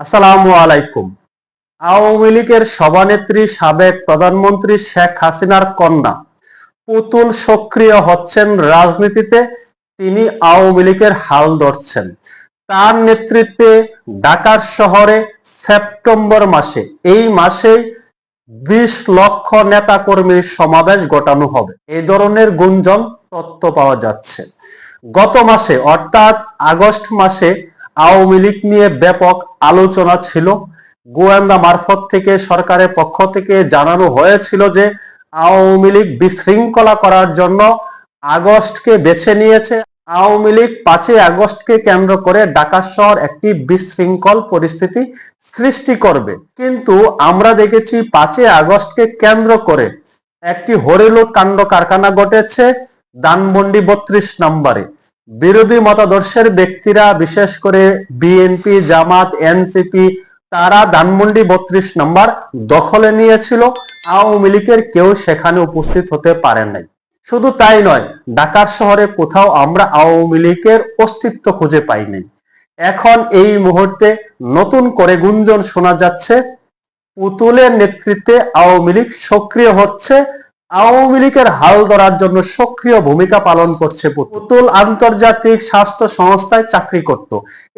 আসসালামু আলাইকুম। আওয়ামী লীগের সভানেত্রী, সাবেক প্রধানমন্ত্রী শেখ হাসিনার কন্যা পুতুল সক্রিয় হচ্ছেন রাজনীতিতে, তিনি আওয়ামী লীগের হাল ধরছেন। তার নেতৃত্বে ঢাকার শহরে সেপ্টেম্বর মাসে, এই মাসেই বিশ লক্ষ নেতা কর্মীর সমাবেশ ঘটানো হবে। এই ধরনের গুঞ্জন তথ্য পাওয়া যাচ্ছে। গত মাসে, অর্থাৎ আগস্ট মাসে আওয়ামী লীগ নিয়ে ব্যাপক আলোচনা ছিল। গোয়েন্দা মারফত থেকে সরকারের পক্ষ থেকে জানানো হয়েছিল যে, আওয়ামী লীগ বিশৃঙ্খলা করার জন্য আগস্টকে বেছে নিয়েছে। আওয়ামী লীগ পাঁচই আগস্টকে কেন্দ্র করে ঢাকা শহর একটি বিশৃঙ্খল পরিস্থিতি সৃষ্টি করবে। কিন্তু আমরা দেখেছি পাঁচই আগস্টকে কেন্দ্র করে একটি হরিলুট কাণ্ড কারখানা ঘটেছে দানমন্ডি বত্রিশ নম্বরে। বিরোধী মতাদর্শের ব্যক্তিরা, বিশেষ করে বিএনপি জামাত এনসিপি তারা ধানমন্ডি বত্রিশ নম্বর দখলে নিয়েছিল। আওয়ামী লীগের কেউ সেখানে উপস্থিত হতে পারেন নাই। শুধু তাই নয়, ঢাকার শহরে কোথাও আমরা আওয়ামী লীগের অস্তিত্ব খুঁজে পাই নাই। এখন এই মুহূর্তে নতুন করে গুঞ্জন শোনা যাচ্ছে, পুতুলের নেতৃত্বে আওয়ামী লীগ সক্রিয় হচ্ছে আওয়ামী লীগের হাল ধরার জন্য সক্রিয় ভূমিকা পালন করছে পুতুল। আন্তর্জাতিক স্বাস্থ্য সংস্থায় চাকরি করত।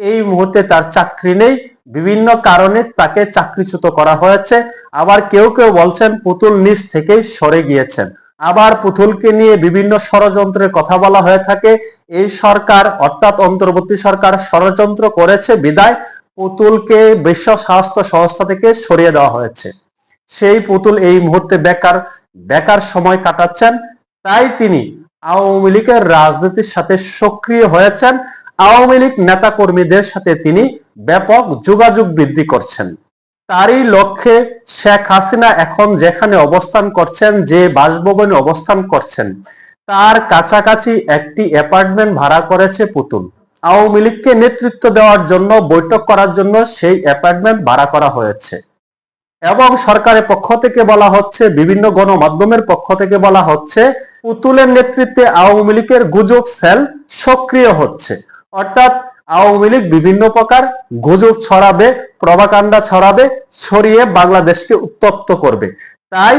এই মুহূর্তে তার চাকরি নেই। বিভিন্ন কারণে তাকে চাকরিচ্যুত করা হয়েছে। আবার কেউ কেউ বলছেন পুতুল নিজ থেকেই সরে গিয়েছেন। আবার পুতুলকে নিয়ে বিভিন্ন ষড়যন্ত্রের কথা বলা হয়ে থাকে। এই সরকার, অর্থাৎ অন্তর্বর্তী সরকার, ষড়যন্ত্র করেছে বিদায়। পুতুলকে বিশ্ব স্বাস্থ্য সংস্থা থেকে সরিয়ে দেওয়া হয়েছে। সেই পুতুল এই মুহূর্তে বেকার। বেকার সময় কাটাচ্ছেন, তাই তিনি আওয়ামী লীগের রাজনীতির সাথে সক্রিয় হয়েছেন। আওয়ামী লীগ নেতা কর্মীদের সাথে তিনি ব্যাপক যোগাযোগ বৃদ্ধি করছেন। তারই লক্ষ্যে শেখ হাসিনা এখন যেখানে অবস্থান করছেন, যে বাসভবনে অবস্থান করছেন, তার কাছাকাছি একটি অ্যাপার্টমেন্ট ভাড়া করেছে পুতুল। আওয়ামী লীগকে নেতৃত্ব দেওয়ার জন্য, বৈঠক করার জন্য সেই অ্যাপার্টমেন্ট ভাড়া করা হয়েছে। এবং সরকারের পক্ষ থেকে বলা হচ্ছে, বিভিন্ন গণমাধ্যমের পক্ষ থেকে বলা হচ্ছে, পুতুলের নেতৃত্বে আওয়ামী লীগের গুজব সেল সক্রিয় হচ্ছে। অর্থাৎ আওয়ামী লীগ বিভিন্ন প্রকার গুজব ছড়াবে প্রভাকাণ্ডা ছড়াবে, ছড়িয়ে বাংলাদেশকে উত্তপ্ত করবে। তাই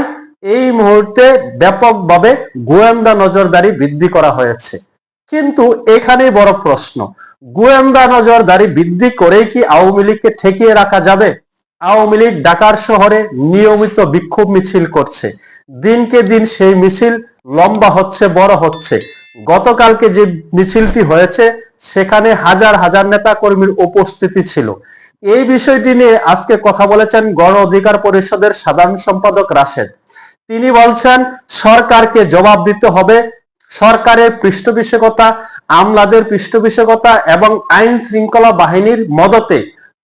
এই মুহূর্তে ব্যাপকভাবে গোয়েন্দা নজরদারি বৃদ্ধি করা হয়েছে। কিন্তু এখানেই বড় প্রশ্ন, গোয়েন্দা নজরদারি বৃদ্ধি করেই কি আওয়ামী লীগকে ঠেকিয়ে রাখা যাবে? আওয়ামী লীগ ঢাকার শহরে নিয়মিত বিক্ষোভ মিছিল করছে। দিনকে দিন সেই মিছিল লম্বা হচ্ছে, বড় হচ্ছে। গতকালকে যে মিছিলটি হয়েছে, সেখানে হাজার হাজার নেতা কর্মীর উপস্থিতি ছিল। এই বিষয়টি নিয়ে আজকে কথা বলেছেন গণ অধিকার পরিষদের সাধারণ সম্পাদক রাশেদ। তিনি বলছেন, সরকারকে জবাব দিতে হবে। সরকারের পৃষ্ঠপোষকতা, আমলাদের পৃষ্ঠপোষকতা এবং আইন শৃঙ্খলা বাহিনীর মদতে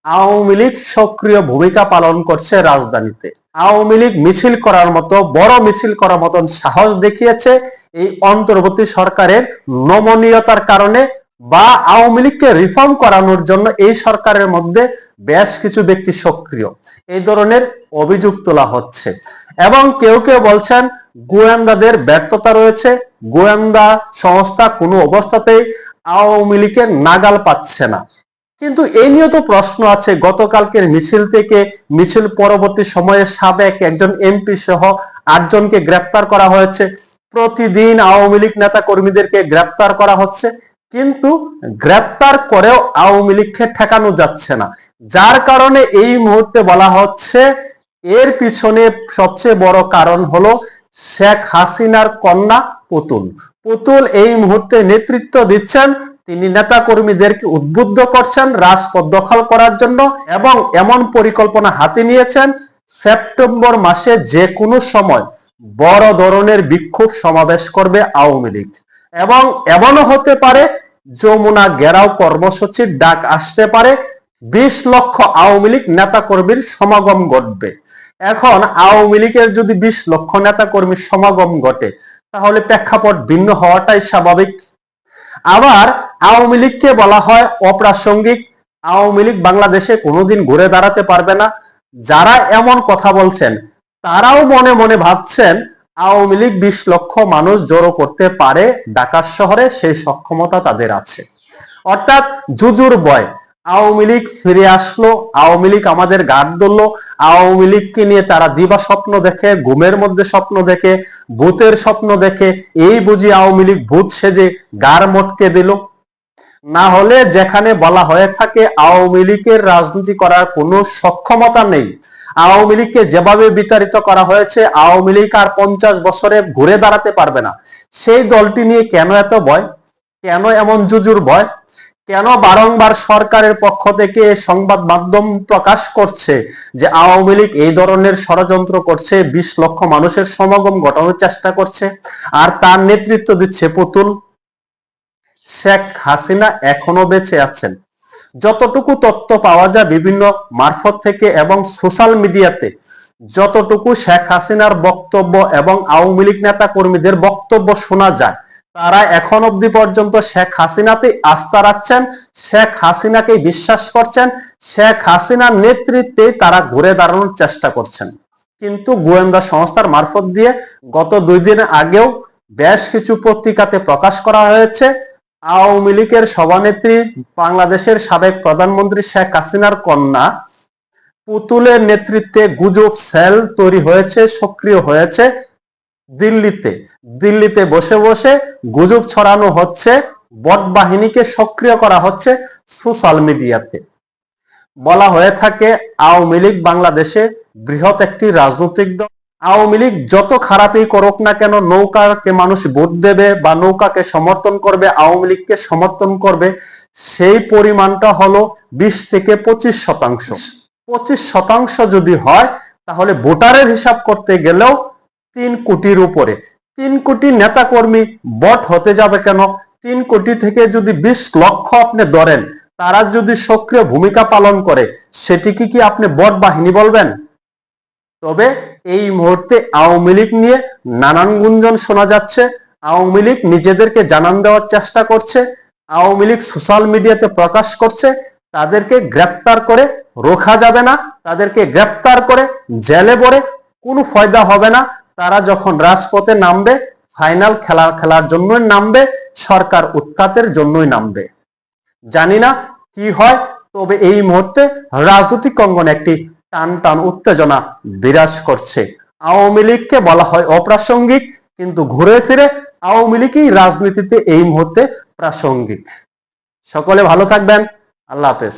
আওয়ামী লীগ সক্রিয় ভূমিকা পালন করছে রাজধানীতে। আওয়ামী লীগ মিছিল করার মতো, বড় মিছিল করার মতন সাহস দেখিয়েছে এই অন্তর্বর্তী সরকারের নমনীয়তার কারণে বা আওয়ামী লীগকে রিফর্ম করানোর জন্য এই সরকারের মধ্যে বেশ কিছু ব্যক্তি সক্রিয়। এই ধরনের অভিযোগ তোলা হচ্ছে। এবং কেউ কেউ বলছেন, গোয়েন্দাদের ব্যর্থতা রয়েছে। গোয়েন্দা সংস্থা কোনো অবস্থাতেই আওয়ামী লীগের নাগাল পাচ্ছে না। কিন্তু এই নিয়ে তো প্রশ্ন আছে, গতকালকের মিছিল থেকে মিছিল পরবর্তী সময়ে সাবেক একজন এমপি সহ আটজনকে গ্রেপ্তার করা হয়েছে। প্রতিদিন আওয়ামী লীগ নেতা কর্মীদেরকে গ্রেপ্তার করা হচ্ছে, কিন্তু গ্রেপ্তার করেও আওয়ামী লীগকে ঠেকানো যাচ্ছে না। যার কারণে এই মুহূর্তে বলা হচ্ছে, এর পিছনে সবচেয়ে বড় কারণ হলো শেখ হাসিনার কন্যা পুতুল। পুতুল এই মুহূর্তে নেতৃত্ব দিচ্ছেন। তিনি নেতা কর্মীদেরকে উদ্বুদ্ধ করছেন, রাজপথ দখল করার জন্য এবং এমন পরিকল্পনা হাতে নিয়েছেন সেপ্টেম্বর মাসে যে কোনো সময় বড় ধরনের বিক্ষোভ সমাবেশ করবে আওয়ামী লীগ। এবং এমনও হতে পারে, যমুনা গেরাও কর্মসূচির ডাক আসতে পারে বিশ লক্ষ আওয়ামী লীগ নেতা কর্মীর সমাগম ঘটবে। এখন আওয়ামী লীগের যদি বিশ লক্ষ নেতা কর্মীর সমাগম ঘটে, তাহলে প্রেক্ষাপট ভিন্ন হওয়াটাই স্বাভাবিক। আবার আওয়ামী লীগকে বলা হয় অপ্রাসঙ্গিক। আওয়ামী লীগ বাংলাদেশে কোনোদিন ঘুরে দাঁড়াতে পারবে না। যারা এমন কথা বলছেন, তারাও মনে মনে ভাবছেন, আওয়ামী লীগ বিশ লক্ষ মানুষ জড়ো করতে পারে ঢাকা শহরে, সেই সক্ষমতা তাদের আছে। অর্থাৎ জুজুর বয় আওয়ামী লীগ ফিরে আসলো, আওয়ামী লীগ আমাদের গাঢ় ধরলো, আওয়ামী লীগকে নিয়ে তারা দিবা স্বপ্ন দেখে, ঘুমের মধ্যে স্বপ্ন দেখে, ভূতের স্বপ্ন দেখে, এই বুঝি আওয়ামী লীগ ভূত সেজে গার মটকে দিল। না হলে যেখানে বলা হয়ে থাকে আওয়ামী লীগের রাজনীতি করার কোনো সক্ষমতা নেই। আওয়ামী লীগকে যেভাবে বিতাড়িত করা হয়েছে, আওয়ামী লীগ আর পঞ্চাশ বছরে ঘুরে দাঁড়াতে পারবে না। সেই দলটি নিয়ে কেন এত ভয়? কেন এমন জুজুর ভয়? কেন বারংবার সরকারের পক্ষ থেকে সংবাদ মাধ্যম প্রকাশ করছে যে আওয়ামী লীগ এই ধরনের ষড়যন্ত্র করছে, বিশ লক্ষ মানুষের সমাগম ঘটানোর চেষ্টা করছে, আর তার নেতৃত্ব দিচ্ছে পুতুল। শেখ হাসিনা এখনও বেঁচে আছেন। যতটুকু তথ্য পাওয়া যায় বিভিন্ন মারফত থেকে এবং সোশ্যাল মিডিয়াতে, যতটুকু শেখ হাসিনার বক্তব্য এবং আওয়ামী লীগ নেতা কর্মীদের বক্তব্য শোনা যায় তারা এখন অবধি পর্যন্ত শেখ হাসিনাতে আস্থা রাখছেন, শেখ হাসিনাকে বিশ্বাস করছেন, শেখ হাসিনার নেতৃত্বে তারা ঘুরে দাঁড়ানোর চেষ্টা করছেন। কিন্তু গোয়েন্দা সংস্থার মারফত দিয়ে গত দুই দিন আগেও বেশ কিছু পত্রিকাতে প্রকাশ করা হয়েছে। আওয়ামী লীগের সভানেত্রী, বাংলাদেশের সাবেক প্রধানমন্ত্রী শেখ হাসিনার কন্যা। পুতুলের নেতৃত্বে গুজব সেল তৈরি হয়েছে, সক্রিয় হয়েছে। দিল্লিতে। দিল্লিতে বসে বসে গুজব ছড়ানো হচ্ছে, বট বাহিনীকে সক্রিয় করা হচ্ছে সোশ্যাল মিডিয়াতে। বলা হয়ে থাকে, আওয়ামী লীগ বাংলাদেশে বৃহৎ একটি রাজনৈতিক দল। আওয়ামী লীগ যত খারাপই করুক না কেন, নৌকাকে মানুষ ভোট দেবে বা নৌকাকে সমর্থন করবে, আওয়ামী লীগকে সমর্থন করবে, সেই পরিমাণটা হলো বিশ থেকে পঁচিশ শতাংশ। পঁচিশ শতাংশ যদি হয়, তাহলে ভোটারের হিসাব করতে গেলেও তিন কোটির উপরে। তিন কোটি নেতা কর্মী বট হতে যাবে কেন? তিন কোটি থেকে যদি বিশ লক্ষ আপনি ধরেন, তারা যদি সক্রিয় ভূমিকা পালন করে, সেটিকে কি আপনি বট বাহিনী বলবেন? তবে এই মুহূর্তে আওয়ামী লীগ নিয়ে নানান গুঞ্জন শোনা যাচ্ছে। আওয়ামী লীগ নিজেদেরকে জানান দেওয়ার চেষ্টা করছে। আওয়ামী লীগ সোশ্যাল মিডিয়াতে প্রকাশ করছে, তাদেরকে গ্রেপ্তার করে রোখা যাবে না, তাদেরকে গ্রেপ্তার করে জেলে পড়ে কোনো ফয়দা হবে না। তারা যখন রাজপথে নামবে ফাইনাল খেলা, খেলার জন্যই নামবে, সরকার উৎখাতের জন্যই নামবে। জানি না কি হয়, তবে এই মুহূর্তে রাজনৈতিক অঙ্গনে একটি টান টান উত্তেজনা বিরাজ করছে। আওয়ামী লীগকে বলা হয় অপ্রাসঙ্গিক, কিন্তু ঘুরে ফিরে আওয়ামী লীগই রাজনীতিতে এই মুহূর্তে প্রাসঙ্গিক। সকলে ভালো থাকবেন। আল্লাহ হাফেজ।